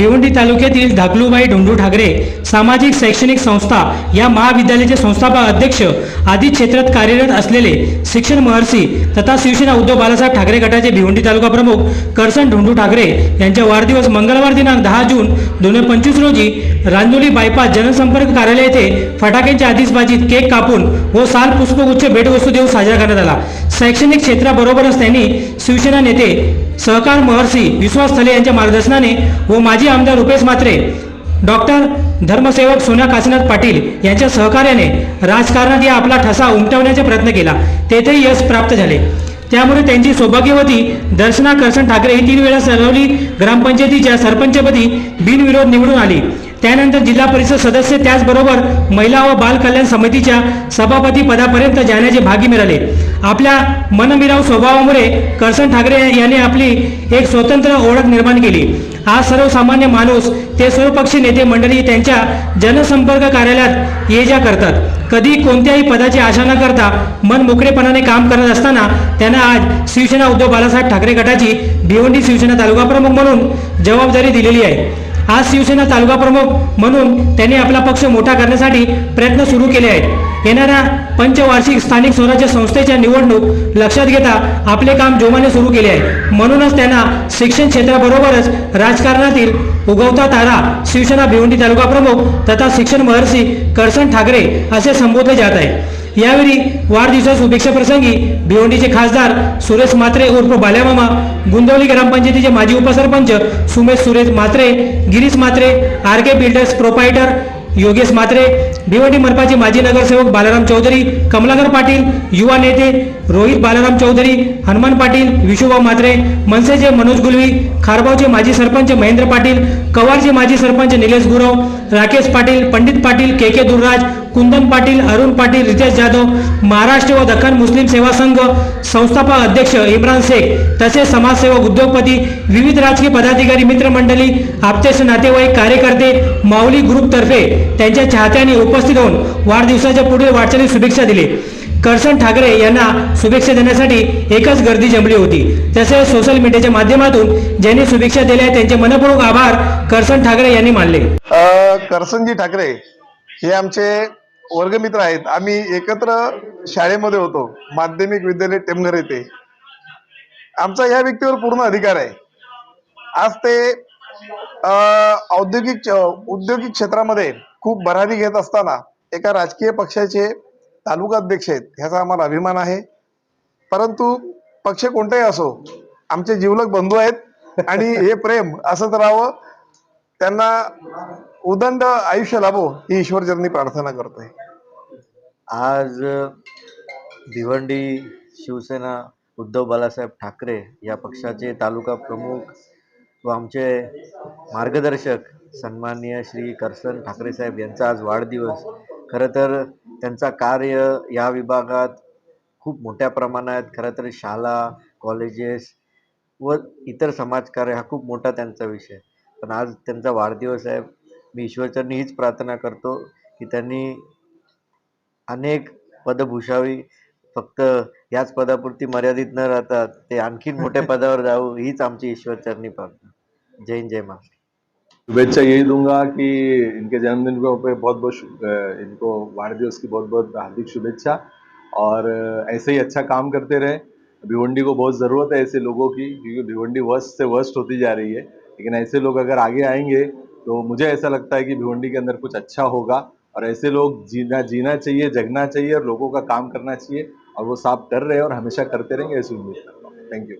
भिवंडी तालुक्यातील धाकलूबाई ढोंडू ठाकरे सामाजिक शैक्षणिक संस्था या महाविद्यालयाचे संस्थापक अध्यक्ष आदी क्षेत्रात कार्यरत असलेले शिक्षण महर्षी तथा शिवसेना उद्धव बालासाहेब ठाकरे गटाचे भिवंडी तालुका प्रमुख करसन ढोंडू ठाकरे यांचा वाढदिवस मंगळवार दिनांक दहा जून दोन हजार पंचवीस रोजी रांजोली बायपास जनसंपर्क कार्यालय येथे फटाक्यांच्या आतिषबाजीत केक कापून व साल पुष्पगुच्छ भेटवस्तू देऊन साजरा करण्यात आला. शैक्षणिक क्षेत्राबरोबरच त्यांनी शिवसेना नेते सहकार महर्षी विश्वास थले यांच्या मार्गदर्शनाने व माजी आमदार रुपेश म्हात्रे डॉक्टर धर्मसेवक सोन्या काशीनाथ पाटील यांच्या सहकार्याने राजकारणात या आपला ठसा उमटवण्याचा प्रयत्न केला. तेथेही यश प्राप्त झाले. त्यामुळे त्यांची सौभाग्यवती दर्शना करसन ठाकरे ही तीन वेळा सरवली ग्रामपंचायतीच्या सरपंचपदी बिनविरोध निवडून आली. त्यानंतर जिल्हा परिषद सदस्य त्याचबरोबर महिला व बाल कल्याण समितीच्या सभापती पदापर्यंत जाण्याचे भागी मिळाले. आपल्या मनमिराव स्वभावामुळे करसन ठाकरे यांनी आपली एक स्वतंत्र ओळख निर्माण केली. आज सर्वसामान्य माणूस ते सर्वपक्षी नेते मंडळी त्यांच्या जनसंपर्क कार्यालयात ये जा करतात. कधी कोणत्याही पदाची आशा न करता मन मोकळेपणाने काम करत असताना त्यांना आज शिवसेना उद्धव बाळासाहेब ठाकरे गटाची भिवंडी शिवसेना तालुका प्रमुख म्हणून जबाबदारी दिलेली आहे. आज शिवसेना तालुका प्रमुख म्हणून त्यांनी आपला पक्ष मोठा करण्यासाठी प्रयत्न सुरू केले आहेत. येणाऱ्या पंचवार्षिक स्थानिक स्वराज्य संस्थेच्या निवडणूक लक्षात घेता आपले काम जोमाने सुरू केले आहे. म्हणूनच त्यांना शिक्षण क्षेत्राबरोबरच राजकारणातील उगवता तारा शिवसेना भिवंडी तालुका प्रमुख तथा शिक्षण महर्षी करसन ठाकरे असे संबोधले जात आहे. यावेळी वाढदिवसास शुभेच्छा प्रसंगी भिवंडीचे खासदार सुरेश मात्रे उर्फ बाल्यामामा गुंदवली ग्रामपंचायतीचे माजी उपसरपंच Sumesh Suresh Matre Girish Matre R K builders proprietor Yogesh Matre Bhiwandi मनपाचे माजी नगरसेवक बालाराम चौधरी कमलाकर पाटील युवा नेते रोहित बालाराम चौधरी हनुमान पाटील विशुभाऊ मात्रे मनसेचे मनोज गुलवी खारबावचे माजी सरपंच महेंद्र पाटील कवारचे माजी सरपंच निलेश गुरव राकेश पाटील पंडित पाटील के के दुर्राज कुंदन पाटील अरुण पाटील रितेश जाधव महाराष्ट्र व दख्खन मुस्लिम सेवा संघ संस्थापक अध्यक्ष इम्रान शेख तसेच समाजसेवक उद्योगपती विविध राजकीय पदाधिकारी मित्रमंडळी आप्तेश नातेवाईक कार्यकर्ते माऊली ग्रुपतर्फे त्यांच्या चाहत्यांनी उपस्थित होऊन वाढदिवसाच्या पुढील वाटचाली शुभेच्छा दिली. करसन ठाकरे यांना शुभेच्छा देण्यासाठी एकच गर्दी जमली होती. तसेच सोशल मीडियाच्या माध्यमातून ज्यांनी शुभेच्छा दिल्या त्यांचे मनपूर्वक आभार करसन ठाकरे यांनी मानले. करसनजी ठाकरे हे आमचे वर्गमित्र आहेत. आम्ही एकत्र शाळेमध्ये होतो. माध्यमिक विद्यालय टेमघर येथे. आमचा या व्यक्तीवर पूर्ण अधिकार आहे. आज ते औद्योगिक औद्योगिक क्षेत्रामध्ये खूप भरारी घेत असताना एका राजकीय पक्षाचे तालुका अध्यक्ष आहेत. ह्याचा आम्हाला अभिमान आहे. परंतु पक्ष कोणताही असो आमचे जीवलक बंधू आहेत आणि हे प्रेम असंच राहावं. त्यांना उदंड आयुष्य लाभो ही ईश्वरचरणी प्रार्थना करतोय. आज भिवंडी शिवसेना उद्धव बाळासाहेब ठाकरे या पक्षाचे तालुका प्रमुख व आमचे मार्गदर्शक सन्माननीय श्री करसन ठाकरे साहेब यांचा आज वाढदिवस. खरं तर त्यांचा कार्य या विभागात खूप मोठ्या प्रमाणात खरं तर शाळा कॉलेजेस व इतर समाजकार्य हा खूप मोठा त्यांचा विषय पण आज त्यांचा वाढदिवस आहे. मी ईश्वरचरणी हीच प्रार्थना करतो की त्यांनी अनेक पदं भूषावी फक्त याच पदापुरती मर्यादित न राहता ते आणखीन मोठ्या पदावर जाऊ हीच आमची ईश्वरचरणी प्रार्थना. जय हिंद जय महाराष्ट्र. शुभेच्छा यही दूंगा कि इनके जन्मदिन को पे बहुत बहुत इनको दिवस की बहुत बहुत हार्दिक शुभेच्छा और ऐसे ही अच्छा काम करते रहे। भिवंडी को बहुत ज़रूरत है ऐसे लोगों की क्योंकि भिवंडी वर्स्ट से वर्स्ट होती जा रही है। लेकिन ऐसे लोग अगर आगे आएंगे तो मुझे ऐसा लगता है कि भिवंडी के अंदर कुछ अच्छा होगा। और ऐसे लोग जीना जीना चाहिए जगना चाहिए और लोगों का काम करना चाहिए और वो साफ कर रहे हैं और हमेशा करते रहेंगे ऐसी उम्मीद करता हूँ। Thank you